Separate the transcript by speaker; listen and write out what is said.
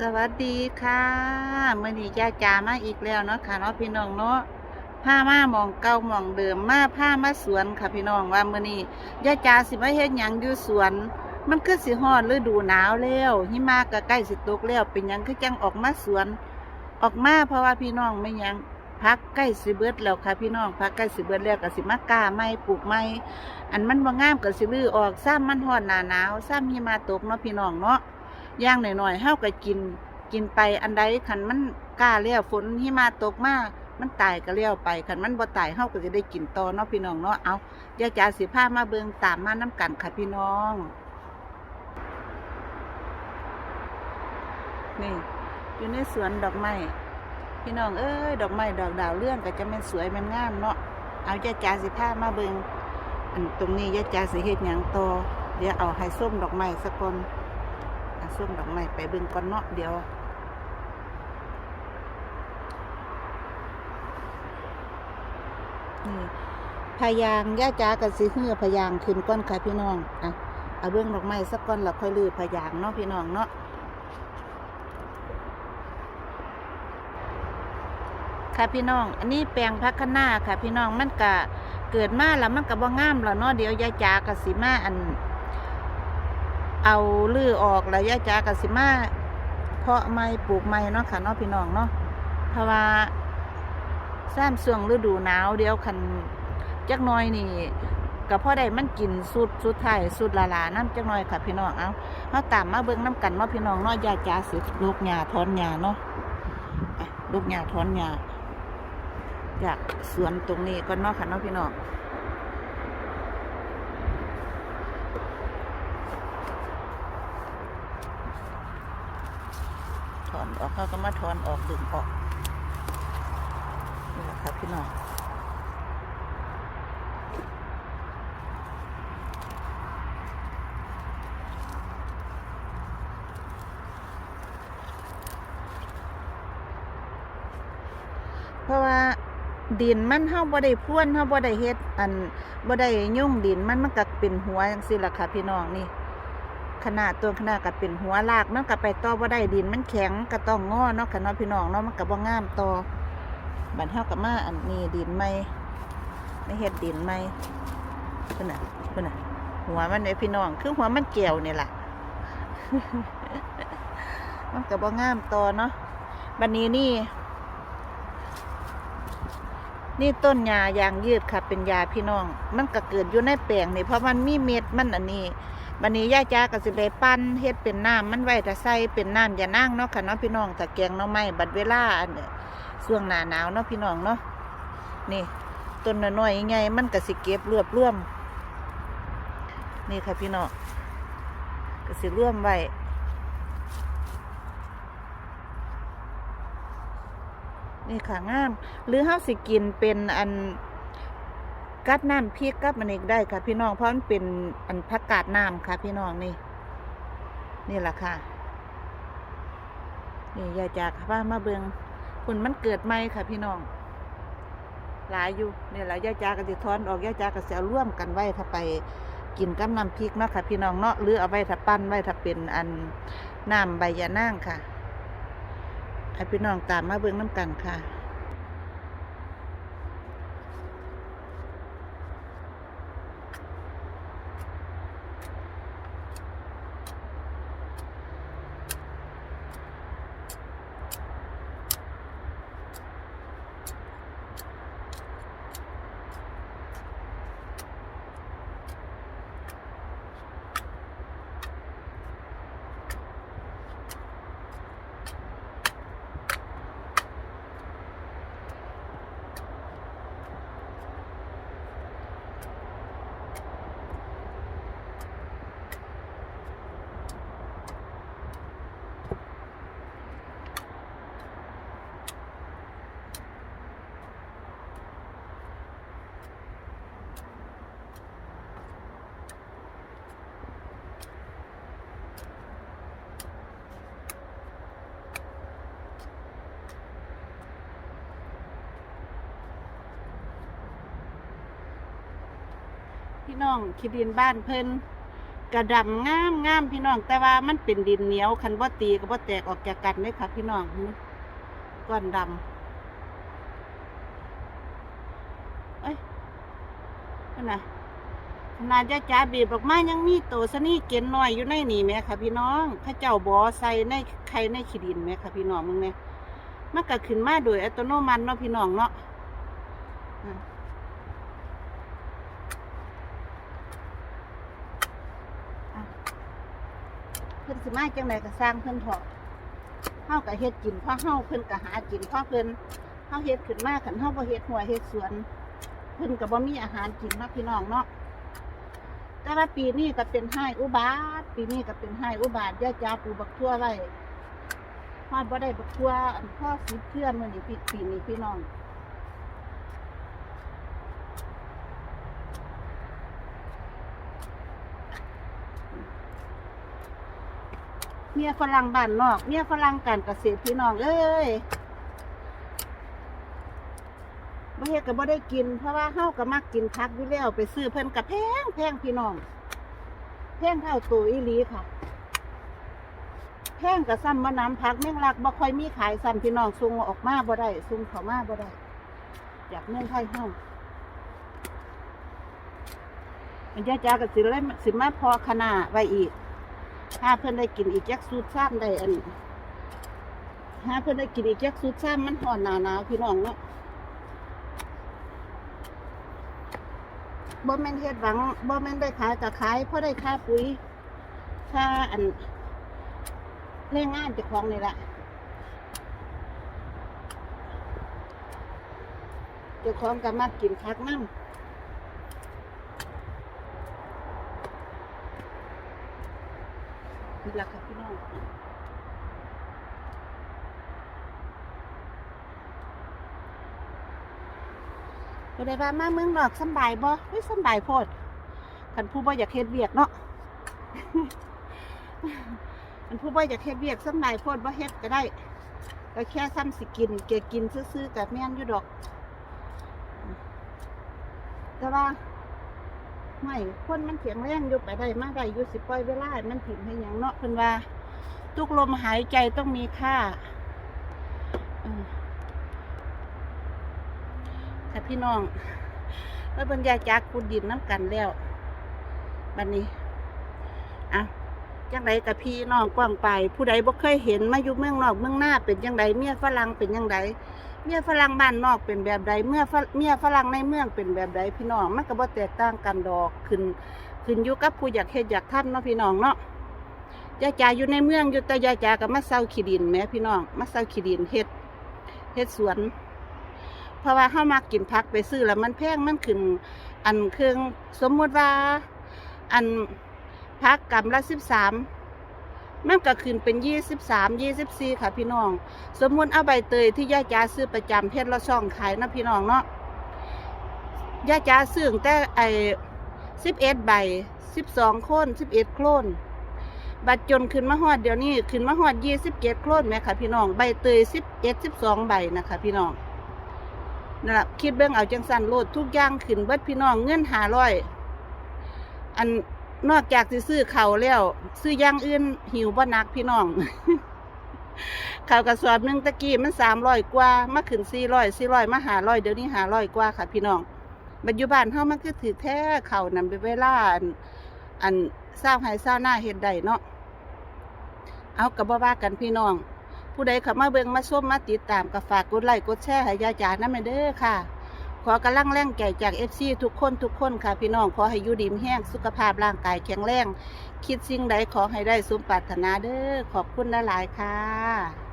Speaker 1: สวัสดีค่ะมื่อนี้ยาจามาอีกแล้วเนาะค่ะเนาะพี่น้องเนาะผ้ามาหมองเก่าหมองเดิมมาผ้ามาสวนค่ะพี่น้องว่ามื่อนี้ยาจาสิมาเฮ็ดหยังอยู่สวน มันคือสิฮอดฤดูหนาวแล้วหิมะก็ใกล้สิตกแล้วเป็นหยังคือจังออกมาสวน ออกมาเพราะว่าพี่น้องไม่หยังพักใกล้สิเบิดแล้วค่ะพี่น้องพักใกล้สิเบิดแล้วก็สิมาก้าไม่ปลูกไม่อันมันบ่งามก็สิลือออกซ้ำมันฮอดหน้าหนาวซ้ำหิมะตกเนาะพี่น้องเนาะ ย่างหน่อยๆเฮาก็กิน กินไปอันใดคันมันกล้าเลี้ยวฝนหิมาตกมามันตายก็เลี้ยวไปคันมันบ่ตายเฮาก็จะได้กินต่อเนาะพี่น้องเนาะเอาเดี๋ยวจะสิพามาเบิ่งตามมาน้กันค่ะพี่น้อง นี่อยู่ในสวนดอกไม้พี่น้องเอ้ยดอกไม้ดอกดาวเรื่องก็จะม่นสวยม่นงามเนาะเอาเดี๋ยวจะสิพามาเบิ่งอันตรงนี้เดี๋ยวจะสิเฮ็ดหยังต่อเดี๋ยวเอาให้ส้มดอกไม้สักคนอา ส้มดอกไม้ไปเบิ่งก่อนเนาะเดี๋ยวนี่พยางย่าจ้ากับสิเหือพยางขึ้นก้อนค่ะพี่น้องอะเอาเบื้องดอกไม้สักก้อนแล้วค่อยลือพยางเนาะพี่น้องเนาะค่ะพี่น้อง อันนี้แปลงพักคะน้าค่ะพี่น้องมันกะเกิดมาแล้วมันกะบ่งามแล้วเนาะเดี๋ยวยายจ้ากับสิมาอัน เอาลื้อออกแล้วย่าจากสิมาเพาะไม้ปลูกไม้เนาะค่ะเนาะพี่น้องเนาะเพราะว่าซ้ำช่วงฤดูหนาวเดียวคันจักหน้อยนี่ก็พอได้มันกินสุดสุดท้ายสุดละลาน้ำจักหน้อยค่ะพี่น้องเอาเราตามมาเบิ่งน้ำกันเนาะพี่น้องเนาะย่าจาสิลูกหญ้าถอนหญ้าเนาะลูกหญ้าถอนหญ้าจากสวนตรงนี้ก่อนเนาะค่ะเนาะพี่น้อง อนออกเขาก็มาถอนออกดึงออกนี่แหละครับพี่น้องเพราะว่าดินมันเฮาบ่ได้พ่วนเฮาบ่ได้เฮ็ดอันบ่ได้ยุ่งดินมันมันก็เป็นหัวจังซี่ล่ะค่ะพี่น้องนี่ ขนาดตัวขนาดกับเป็นหัวลากมันกับไปต่อบ่าได้ดินมันแข็งก็ต้องงอเนาะค่ะเนาะพี่น้องเนาะมันกับบ่งามต่อบัดเฮากับมาอันนี้ดินใหม่ไม่เฮ็ดดินใหม่เพิ่นน่ะเพิ่นน่ะ หัวมันไอพี่น้อง คือหัวมันแก้วเนี่ยแหละมันกับบ่งามต่อเนาะบัดนี้นี่ นี่ต้นยายางยืดค่ะ เป็นยาพี่น้อง มันก็เกิดอยู่ในแปลงนี่เพราะมันมีเม็ดมันอันนี้ บันนี้ย่าจ้าก็สิไปปั้นเฮ็ดเป็นน้ำมันไว้ถ้าใส่เป็นน้ำอย่านั่งเนาะค่ะเนาะพี่น้องถ้าแกงหน้อไม้บัดเวลาอันเนี่ยช่วงหนาหนาวเนาะพี่น้องเนาะนี่ต้นน้อยๆใหญ่ๆมันก็สิเก็บรวบรวม นี่ค่ะพี่น้องก็สิรวมไว้นี่ค่ะงาม หรือเฮาสิกินเป็นอัน กัดน้ำพริกกับมันเองได้ค่ะ พี่น้องเพราะมันเป็นอันผักกาดน้ำค่ะ พี่น้องนี่นี่แหละค่ะนี่ยายจากว่ามาเบิงคุณมันเกิดไหมค่ะ พี่น้องหลายอยู่นี่แหละยายจากก็สิทอนออกยายจากก็สิเอาร่วมกันไว้ถ้าไปกินกับน้ำพริกเนาะค่ะ พี่น้องเนาะหรือเอาไว้ถ้าปั้นไว้ถ้าเป็นอันน้ำใบยานั่งค่ะให้พี่น้องตามมาเบิงน้ำกันค่ะ พี่น้องคิดดินบ้านเพิ่นกระดำงามงามพี่น้อง แต่ว่ามันเป็นดินเหนียวคันบ่ตีก็บ่แตกออกจากกันเลยค่ะ พี่น้องก้อนดำเอ้ยนั่นน่ะขนาดจ้าจ๋าบีบออกมายังมีโตสนี่เกณฑ์น้อยอยู่ในนี่แหม่ค่ะ พี่น้องข้าเจ้าบอใส่ในไข่ในขี้ดินแหม่ค่ะ พี่น้องมึงเนี่ยมันก็ขึ้นมาโดยอัตโนมัติเนาะพี่น้องเนาะ เพิ่นสิมาจังไดก็สร้างเพิ่นเถาะเฮาก็เฮ็ดกินเพราะเฮาเพิ่นก็หากินเพราะเพิ่นเฮาเฮ็ดขึ้นมาคันเฮาบ่เฮ็ดหัวเฮ็ดสวน เพิ่นก็บ่มีอาหารกินเนาะพี่น้องเนาะแต่ว่าปีนี้ก็เป็นไห้อุบาท ปีนี้ก็เป็นไห้อุบาทย่าจาปูบักทั่วไว้ฮอดบ่ได้บักทั่วอันพ่อสิเทื่อนมื้อนี้ปีปีนี้พี่น้อง เมียฝรั่งบ้านนอก เมียฝรั่งการเกษตรพี่น้องเอ้ยบ่เฮ็ดก็บ่ได้กิน เพราะว่าเฮาก็มักกินผักอยู่แล้วไปซื้อเพิ่นก็แพงแพงพี่น้อง แพงเท่าตัวอีหลีค่ะ แพงก็ซ้ำมะน้ำผักแมงลักบ่ค่อยมีขายซ้ำพี่น้องส่งออกมาบ่ได้ส่งเข้ามาบ่ได้จากเมืองไทยเฮามันยาจาก็สิเลยสิมาพอคณะไว้อีก ถ้าเพื่อนได้กินอีกจักสูตรซ้ำได้อันถ้าเพื่อนได้กินอีกจักสูตรซ้ำมันห่อนหนาหนาวพี่น้องเนาะบ่แม่นเฮ็ดหวังบ่แม่นได้ขายก็ขายเพราะได้ค่าปุ๋ยค่าอันแรงงานเจ้าของนี่แหละเจ้าของก็มากินคักน้ำ นี่แหละค่ะพี่น้องก็ได้ว่ามาเมืองนอกสบายบ่เฮ้ยสบายโพดคันผู้บ่อยากเฮ็ดเวียกเนาะคันผู้บ่อยากเฮ็ดเวียกสบายโพดบ่เฮ็ดก็ได้ก็แค่ซ้ำสิกินเกกินซื่อๆกับแม่นอยู่ดอกแต่ว่า ไม่คนมันเสียงแรงอยู่ไปได้มาได้อยู่สิปล่อยเวลา มันถิ่มให้ยังเนาะเพิ่นว่า ทุกลมหายใจต้องมีค่าค่ะพี่น้อง แล้วบรรยายจากขุดดินน้ำกันแล้วบัดนนี้อะจังไดกับพี่น้องกว้างไป ผู้ใดบ่เคยเห็นมาอยู่เมืองนอกเมืองหน้าเป็นจังไดเมียฝรั่งเป็นจังได เมียฝรั่งบ้านนอกเป็นแบบใดเมื่อฝเมียฝรั่งในเมืองเป็นแบบใดพี่น้องมันก็บ่แตกต่างกันดอกขึ้นขึ้นอยู่กับผู้อยากเฮ็ดอยากทำเนาะพี่น้องเนาะยายจาอยู่ในเมืองอยู่แต่ยายจาก็มาเซาขี้ดินแม่พี่น้องมาเซาขี้ดินเฮ็ดเฮ็ดสวน เพราะว่าเฮามากินผักไปซื้อแล้วมันแพงมันขึ้นอันเครื่องสมมุติว่า อันผักกำละ13มั นก็ขึ้นเป็น23 24ค่ะพี่น้อง สมมุติเอาใบเตยที่ย่าจ๋าซื้อประจำเพชรละช่องขายนะพี่น้องเนาะย่าจ๋าซื้อแต่ไอ้สิบเอ็ดใบสิบสองโคนสิบเอ็ดโคลนบัดจนขึ้นมาฮอดเดี๋ยวนี้ขึ้นมาฮอดยี่สิบเจ็ดโคลนไหมค่ะพี่น้องใบเตยสิบเอ็ดสิบสองใบนะคะพี่น้องนั่นแหละคิดเบื้องเอาจังสันโลดทุกอย่างขึ้นเบิดพี่น้องเงินหาร้อยอัน นอกจากสิซื้อเขาแล้ว ซื้อย่างอื่นหิวบ่นักพี่น้องข้าวกระสอบหนึ่งตะกี้มันสามร้อยกว่ามาขึ้นสี่ร้อยสี่ร้อยมาหาร้อยเดี๋ยวนี้หาร้อยกว่าค่ะ พี่น้องปัจจุบันเฮามันคือถือแท้เขาวนำไปเวลาอันอันสร้างให้สร้างหน้าเฮ็ดได้เนาะเอากับบ่ว่ากันพี่น้อง ผู้ใดเข้ามาเบิ่งมาชมมาติดตามก็ฝากกดไลค์กดแชร์ให้ยาจานํเด้อค่ะ ขอกำลังแรงใจจากเอฟซีทุกคนทุกคนค่ะพี่น้องขอให้อยู่ดีมแห้งสุขภาพร่างกายแข็งแรง คิดสิ่งใดขอให้ได้สมปรารถนาเด้อขอบคุณหลายๆค่ะ